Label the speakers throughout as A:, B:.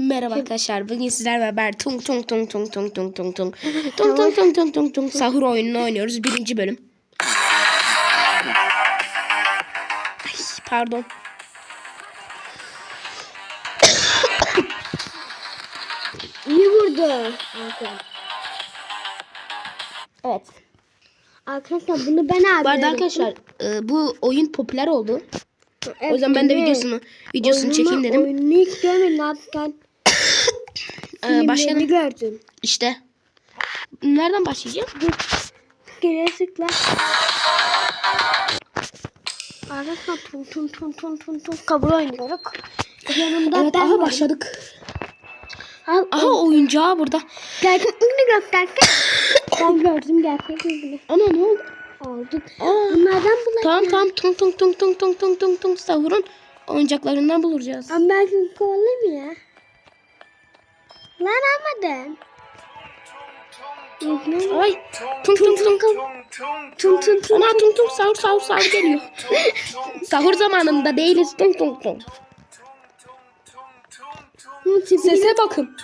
A: Merhaba arkadaşlar. Bugün sizlerle beraber tung tung tung tung tung tung tung tung tung tung tung tung tung tung sahur oyununu oynuyoruz. Birinci bölüm. Ay, pardon.
B: İyi vurdu.
A: Evet.
B: Arkadaşlar bunu ben abi.
A: Bu arada arkadaşlar e, bu oyun popüler oldu. O yüzden ben de videosunu videosunu çekeyim dedim.
B: Oyunu hiç görmedim abi ben.
A: Ee, başlayalım.
B: Gördüm.
A: İşte. Nereden başlayacağız?
B: Geriye tıkla. Arkadaşlar tum tum tum tum tum tum kabul oynuyoruz. Yanımda
A: Evet
B: ben
A: aha
B: varım.
A: başladık.
B: Al,
A: Aha oyuncağı burada.
B: Gerçek ünlü gösterken. ben gördüm gerçek ünlü.
A: Ana ne oldu?
B: Aldık.
A: Aa.
B: Bunlardan bulalım.
A: Tamam tamam tung tung tung tung tung tung tung tung sahurun oyuncaklarından bulacağız.
B: Ama ben şimdi kovalayayım ya. Lan almadım.
A: Ay tum tum tum
B: tum tum tum
A: tum tum tum sahur sahur sahur geliyor. sahur zamanında değiliz tum tum tum. Sese bakın.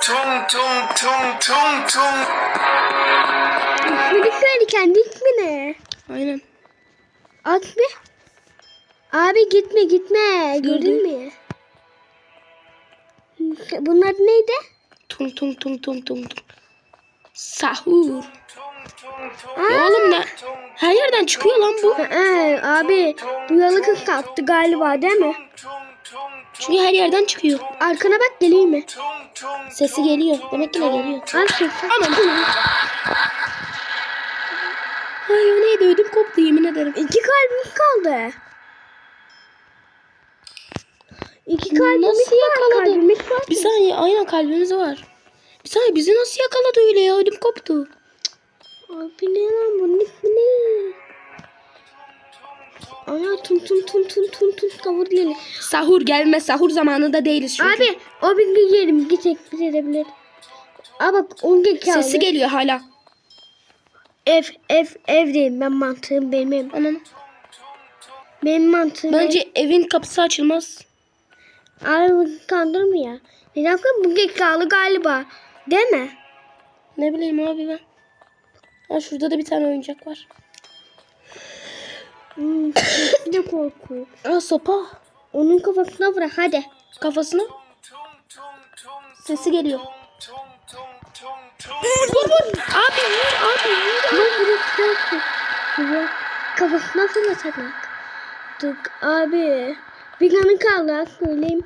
C: Tum tum tum
B: tum tum. Mi ne?
A: Aynen.
B: At mı? Abi gitme gitme. Gördün mü? Bunlar neydi?
A: Tung tung tung tung tung tung. Sahur. Ya oğlum ne? Her yerden çıkıyor lan bu.
B: Ee, abi kız kalktı galiba değil mi?
A: Çünkü her yerden çıkıyor.
B: Arkana bak geleyim mi?
A: Sesi geliyor. Demek ki ne geliyor.
B: Al.
A: Anam. Ay o neydi ödüm koptu yemin ederim.
B: İki kalbimiz kaldı. İki kalbimiz
A: Nasıl yakaladı?
B: Var.
A: Bir saniye aynen kalbimiz var. Bir saniye bizi nasıl yakaladı öyle ya ödüm koptu.
B: Abi ne lan bunun ismi ne? Ana tum tum tum tum tum tum kavur geliyor.
A: Sahur gelme sahur zamanında değiliz çünkü.
B: Abi o bir yerim gidecek bir edebilir. Aa bak on kaldı.
A: Sesi geliyor hala.
B: Ev ev evdeyim ben mantığım benim.
A: Anam.
B: Benim mantığım
A: Bence evin kapısı açılmaz.
B: Abi kandırma ya. Bir dakika bu gekalı galiba. Değil mi?
A: Ne bileyim abi ben. Ha şurada da bir tane oyuncak var.
B: Hmm, de korku.
A: Aa sopa.
B: Onun kafasına bırak hadi.
A: Kafasına. Sesi geliyor. Vur vur vur. Abi vur abi vur.
B: Burası yok. Burası kafasına fırlatacak. Dur abi. Bir kanı kaldı söyleyeyim.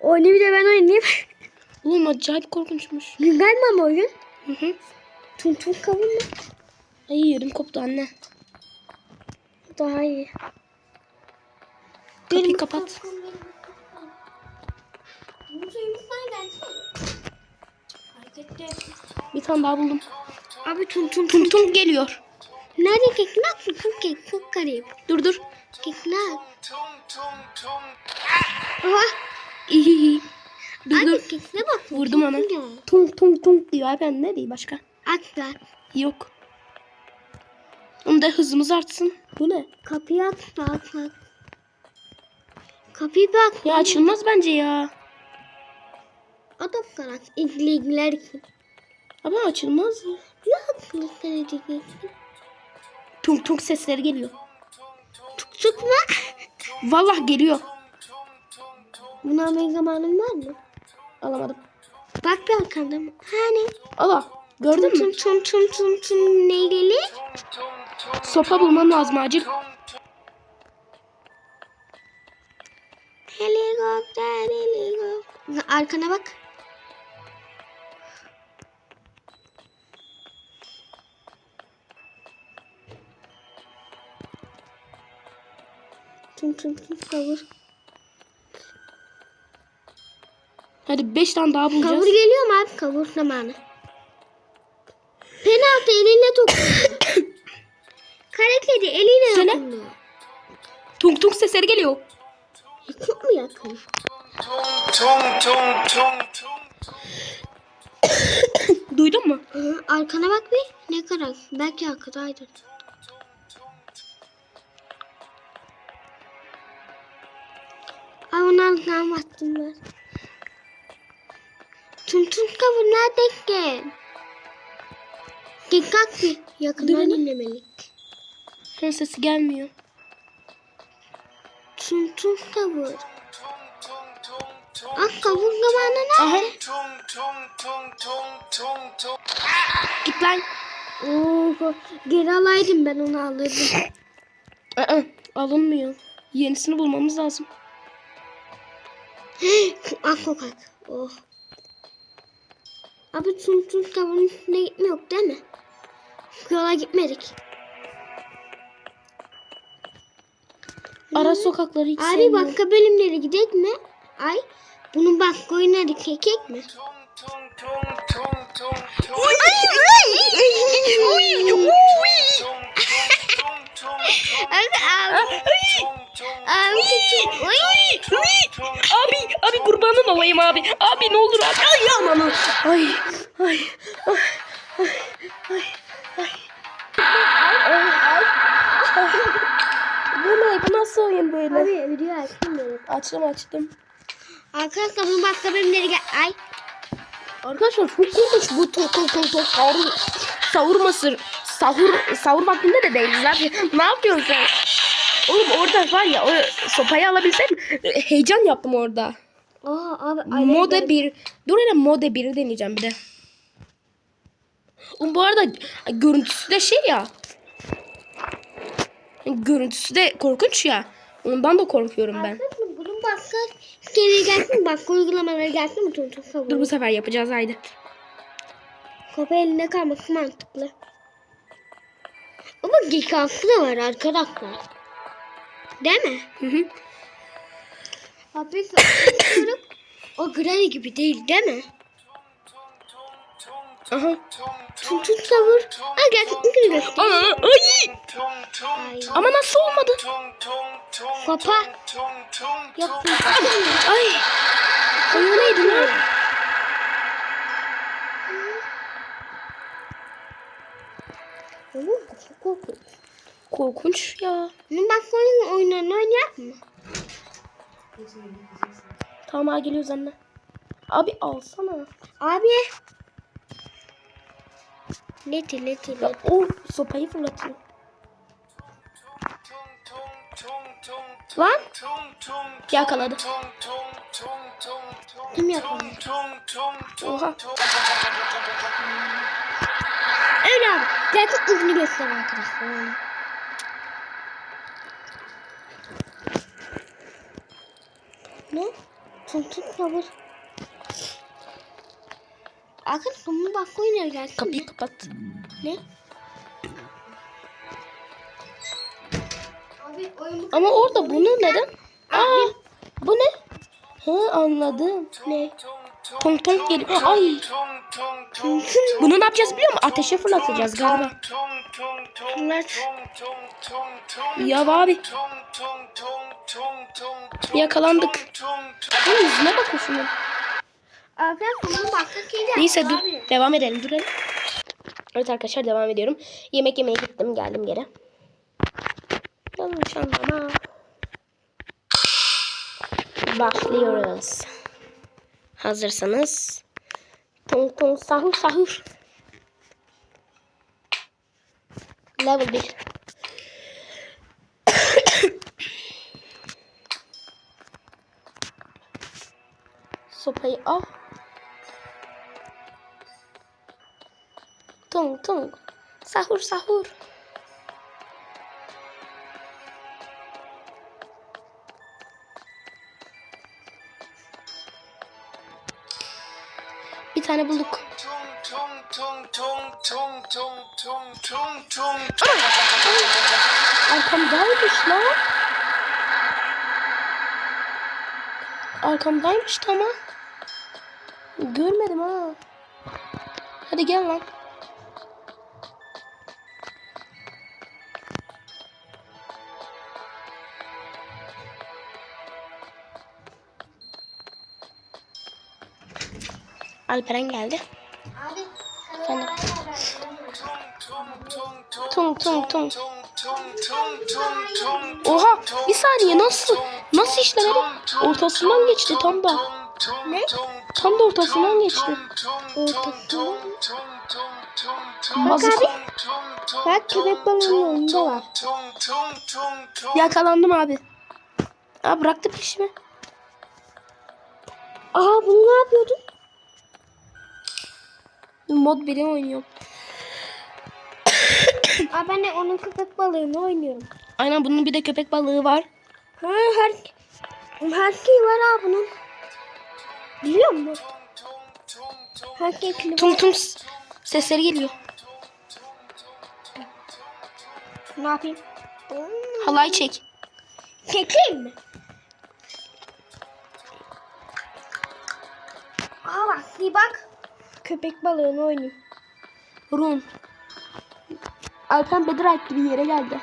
B: Oyunu bir de ben oynayayım.
A: Oğlum acayip korkunçmuş.
B: Güzel mi ama oyun?
A: Hı hı.
B: Tüm tüm kavurma.
A: Ay yerim koptu anne.
B: Daha iyi.
A: Kapıyı kapat. Bir tane daha buldum.
B: Abi
A: Tum tum geliyor.
B: Nerede keknak mı? Çok kek, çok garip.
A: Dur dur. İyi iyi. Dur
B: Abi
A: dur.
B: kekne bak.
A: Vurdum ona. Tung tung tung diyor. Abi ben ne diyeyim başka?
B: Ver.
A: Yok. Onu da hızımız artsın. Bu ne?
B: Kapıyı aç. Aç aç. Kapıyı bak.
A: Ya açılmaz bence ya.
B: Adam karat. İlgiler için.
A: Ama açılmaz ya. Tung tung sesleri geliyor.
B: Mu?
A: Vallahi geliyor.
B: Buna benim zamanım var mı?
A: Alamadım.
B: Bak bir arkanda mı? Hani?
A: Allah. Gördün mü?
B: Tüm tüm tüm tüm tüm ne gelir?
A: Sopa bulmam lazım acil.
B: Helikopter helikopter. Arkana bak. Tüm tüm tüm kavur.
A: Hadi 5 tane daha bulacağız.
B: Kavur geliyor mu abi? Kavur zamanı. Penaltı elinle dokunuyor. Kare kedi eliyle
A: Söyle.
B: dokunuyor.
A: Tung tung sesleri geliyor.
B: Çok mu yakın?
C: Tung tung tung tung.
A: Duydun mu?
B: Hı, Arkana bak bir. Ne kadar? Belki arkadaydı. nam attım ben. Tuntun kabuğuna denk gel. Gel kalk bir. Yakından
A: Durun.
B: dinlemelik.
A: Ses sesi gelmiyor.
C: Tuntun kabuğu.
B: Ah
C: kabuğun kabuğuna nerede?
A: Git lan.
B: Oo, geri alaydım ben onu alırdım.
A: Alınmıyor. Yenisini bulmamız lazım
B: ah kokak. Oh. Abi tüm kavurun üstüne gitme yok değil mi? Yola gitmedik.
A: Ara sokakları hiç
B: Abi başka bölümlere gidek mi? Ay bunun başka oyunları kekek mi?
A: Oy, oy, oy, oy, oy.
B: Oy.
C: Tung
A: Abi, abi kurbanın olayım abi. Abi ne olur abi. Ay ananı. Ay, ay, ay, ay, ay, ay. Bu ne? Bu nasıl oyun böyle?
B: Abi video açtım ben.
A: Açtım açtım.
B: Arkadaşlar bunun başka bölümleri gel. Ay.
A: Arkadaşlar çok korkunç bu tok tok tok tok sahur, sahur mısır. Sahur, sahur vaktinde de değiliz abi. Ne yapıyorsun sen? Oğlum orada var ya o sopayı alabilsem heyecan yaptım orada.
B: Aa abi.
A: Mode 1. Dur hele mode 1'i deneyeceğim bir de. Oğlum bu arada görüntüsü de şey ya. Görüntüsü de korkunç ya. Ondan da korkuyorum ben.
B: Bunun başka şeyleri gelsin? Başka uygulamaları gelsin mi? Tüm
A: Dur bu sefer yapacağız haydi.
B: Kopya elinde kalması mantıklı. Ama gekası da var arkadaşlar. Değil mi?
A: Hı hı.
B: Abi o granny gibi değil değil mi?
A: Aha.
B: Tüm tüm kavur. Ha gerçekten.
A: Aa, ay.
C: tung
A: Ama nasıl olmadı?
B: Papa. Yok.
A: Ay. Ay o neydi lan?
B: Korkunç
A: ya.
B: Başka oyun oyunlarını oynayak mı?
A: Tamam ha geliyoruz anne. Abi alsana.
B: Abi. Leti leti leti.
A: o sopayı fırlatıyor.
B: Lan.
A: Yakaladı.
B: Kim yakaladı?
A: Oha.
B: Öyle abi. Gerçek yüzünü göster arkadaşlar. Ne? Tüm tüm kavur. Arkadaşlar bunun başka oyunları gelsin
A: Kapıyı
B: mi?
A: kapat.
B: Ne? Abi oyun
A: Ama orada bunu neden? Aa, bu ne? He anladım.
B: ne?
A: Tong tong geliyor. Ay. Bunu ne yapacağız biliyor musun? Ateşe fırlatacağız galiba.
B: Fırlat.
A: Ya abi. Yakalandık. Oğlum yüzüne
B: şeyi gelsin
A: Neyse dur.
B: abi.
A: Devam edelim. Duralım. Evet arkadaşlar devam ediyorum. Yemek yemeye gittim. Geldim geri. Yanlış anlama. Başlıyoruz. Hazırsanız. Tong tong sahur sahur. Level 1. Sopayı al. Tung tung. Sahur sahur. Bir tane bulduk. Arkamdaymış lan. Arkamdaymış tamam. Görmedim ha. Hadi gel lan. Alperen geldi.
B: Abi.
A: Efendim. Tung tung tung. Oha bir saniye nasıl nasıl işlemedi? Ortasından geçti tam da.
B: Ne?
A: Tam da ortasından geçti.
B: Ortasından.
A: Bak
B: abi. Bak köpek balığının önünde var.
A: Yakalandım abi. Aa bıraktı peşimi.
B: Aa bunu ne yapıyordun?
A: Mod 1'i oynuyorum.
B: Aa ben de onun köpek balığını oynuyorum.
A: Aynen bunun bir de köpek balığı var.
B: Ha her her şey var ha bunun. Biliyor musun? Her şey
A: Tum tum sesleri geliyor.
B: Ne yapayım?
A: Halay çek.
B: Çekeyim mi? Aa bak bir bak. Köpek balığını oynuyor.
A: Run. Alpen Bedirayt gibi yere geldi.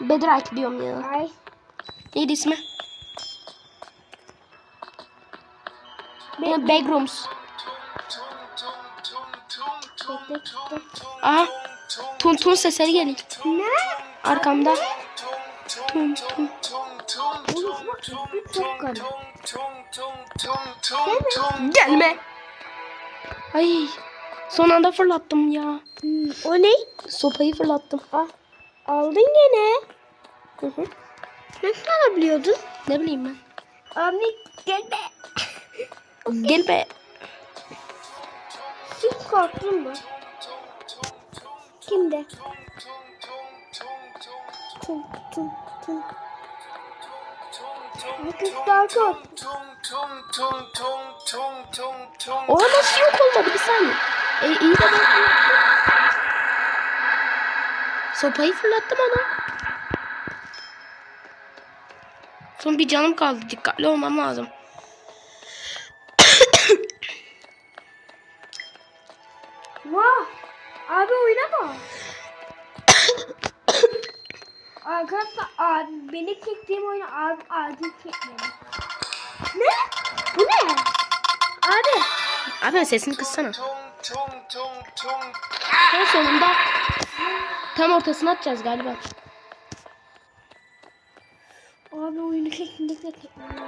A: Bedirayt diyorum ya.
B: Ay.
A: Neydi ismi? Be Backrooms.
B: Bekle.
A: Aha. Tun tun sesleri geliyor.
B: Ne?
A: Arkamda. Tun tun.
B: Oğlum bak bu çok garip.
A: Gelme. Ay. Son anda fırlattım ya.
B: O ne?
A: Sopayı fırlattım.
B: Ah, aldın gene.
A: Hı hı.
B: Nasıl alabiliyordun?
A: Ne bileyim ben.
B: Abi gel be.
A: Gel be.
B: Hiç korktun mu? Kimde? Tum tum tum. Bu kız daha korktu.
A: O nasıl yok olmadı bir saniye. E, iyi de ben. Sopayı fırlattım ona. Son bir canım kaldı. Dikkatli olmam lazım.
B: Arkadaşlar abi beni çektiğim oyunu abi adil çekmedi. Ne? Bu ne? Abi.
A: Abi sesini kıssana. En sonunda tam ortasına atacağız galiba.
B: Abi oyunu kesinlikle çekmedi.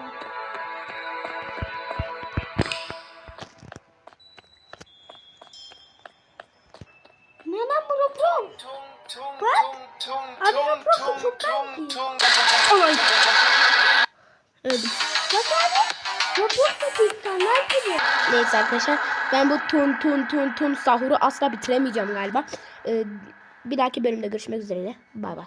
A: Neyse arkadaşlar ben bu tun tun tun tun sahuru asla bitiremeyeceğim galiba. Ee, bir dahaki bölümde görüşmek üzere. Bay bay.